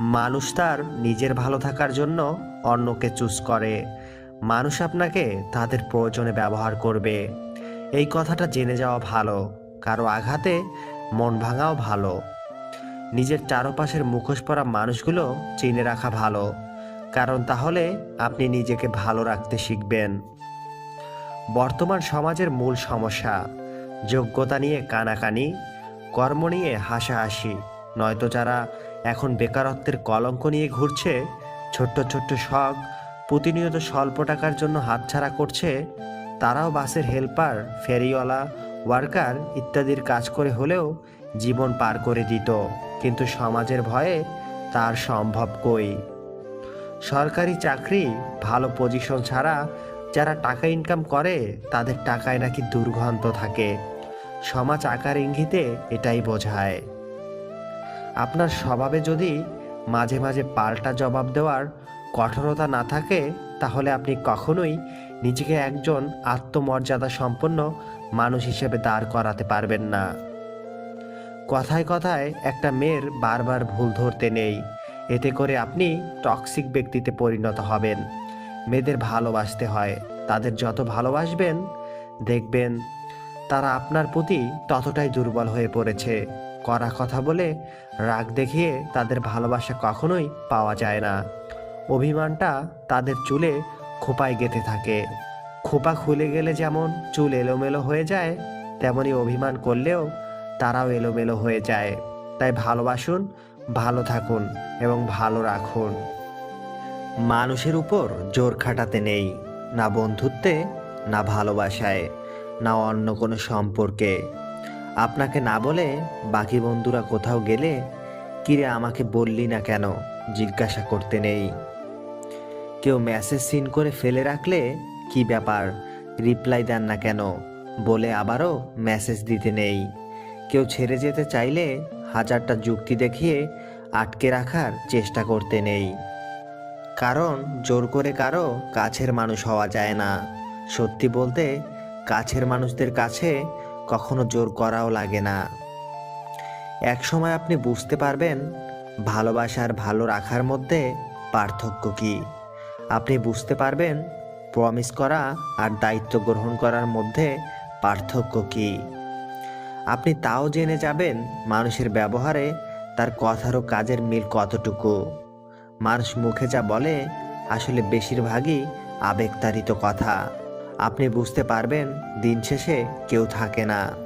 মানুষ তার নিজের ভালো থাকার জন্য অন্যকে চুজ করে। মানুষ আপনাকে তাদের প্রয়োজনে ব্যবহার করবে। এই কথাটা জেনে যাওয়া ভালো, কারও আঘাতে মন ভাঙাও ভালো। নিজের চারপাশের মুখোশ পরা মানুষগুলো চিনে রাখা ভালো, কারণ তাহলে আপনি নিজেকে ভালো রাখতে শিখবেন। বর্তমান সমাজের মূল সমস্যা, যোগ্যতা নিয়ে কানাকানি, কর্ম নিয়ে হাসাহাসি। নয়তো যারা এখন বেকারত্বের কলঙ্ক নিয়ে ঘুরছে, ছোট্ট ছোট্ট শখ, প্রতিনিয়ত স্বল্প টাকার জন্য হাতছাড়া করছে, তারাও বাসের হেল্পার, ফেরিওয়ালা, ওয়ার্কার ইত্যাদির কাজ করে হলেও জীবন পার করে দিত। কিন্তু সমাজের ভয়ে তার সম্ভব কই? সরকারি চাকরি, ভালো পজিশন ছাড়া যারা টাকা ইনকাম করে, তাদের টাকায় নাকি দুর্গন্ধ থাকে। সমাজ আকার ইঙ্গিতে এটাই বোঝায়। আপনার স্বভাবে যদি মাঝে মাঝে পাল্টা জবাব দেওয়ার কঠোরতা না থাকে, তাহলে আপনি কখনোই নিজেকে একজন আত্মমর্যাদা সম্পন্ন মানুষ হিসেবে দাঁড় করাতে পারবেন না। কথায় কথায় একটা মেয়ের বারবার ভুল ধরতে নেই। এতে করে আপনি টক্সিক ব্যক্তিতে পরিণত হবেন। মেয়েদের ভালোবাসতে হয়। তাদের যত ভালোবাসবেন, দেখবেন তারা আপনার প্রতি ততটাই দুর্বল হয়ে পড়েছে। করা কথা বলে রাগ দেখিয়ে তাদের ভালোবাসা কখনোই পাওয়া যায় না। অভিমানটা তাদের চুলে খোপায় গেঁথে থাকে। খোপা খুলে গেলে যেমন চুল এলোমেলো হয়ে যায়, তেমনি অভিমান করলেও তারাও এলোমেলো হয়ে যায়। তাই ভালোবাসুন, ভালো থাকুন এবং ভালো রাখুন। মানুষের উপর জোর খাটাতে নেই, না বন্ধুত্বে, না ভালোবাসায়, না অন্য কোনো সম্পর্কে। আপনাকে না বলে বাকি বন্ধুরা কোথাও গেলে কিরে আমাকে বললি না কেন? জিজ্ঞাসা করতে নেই। কেউ মেসেজ সিন করে ফেলে রাখলে কি ব্যাপার? রিপ্লাই দেন না কেন? বলে আবারও মেসেজ দিতে নেই। কেউ ছেড়ে যেতে চাইলে হাজারটা যুক্তি দেখিয়ে আটকে রাখার চেষ্টা করতে নেই। কারণ জোর করে কারও কাছের মানুষ হওয়া যায় না। সত্যি বলতে কাছের মানুষদের কাছে কখনো জোর করাও লাগে না। এক সময় আপনি বুঝতে পারবেন ভালোবাসার ভালো রাখার মধ্যে পার্থক্য কি। আপনি বুঝতে পারবেন প্রমিস করা আর দায়িত্ব গ্রহণ করার মধ্যে পার্থক্য কি। আপনি তাও জেনে যাবেন, মানুষের ব্যবহারে তার কথার ও কাজের মিল কতটুকু। মানুষ মুখে যা বলে, আসলে বেশিরভাগই আবেগতাড়িত কথা। আপনি বুঝতে পারবেন দিন শেষে কেউ থাকে না।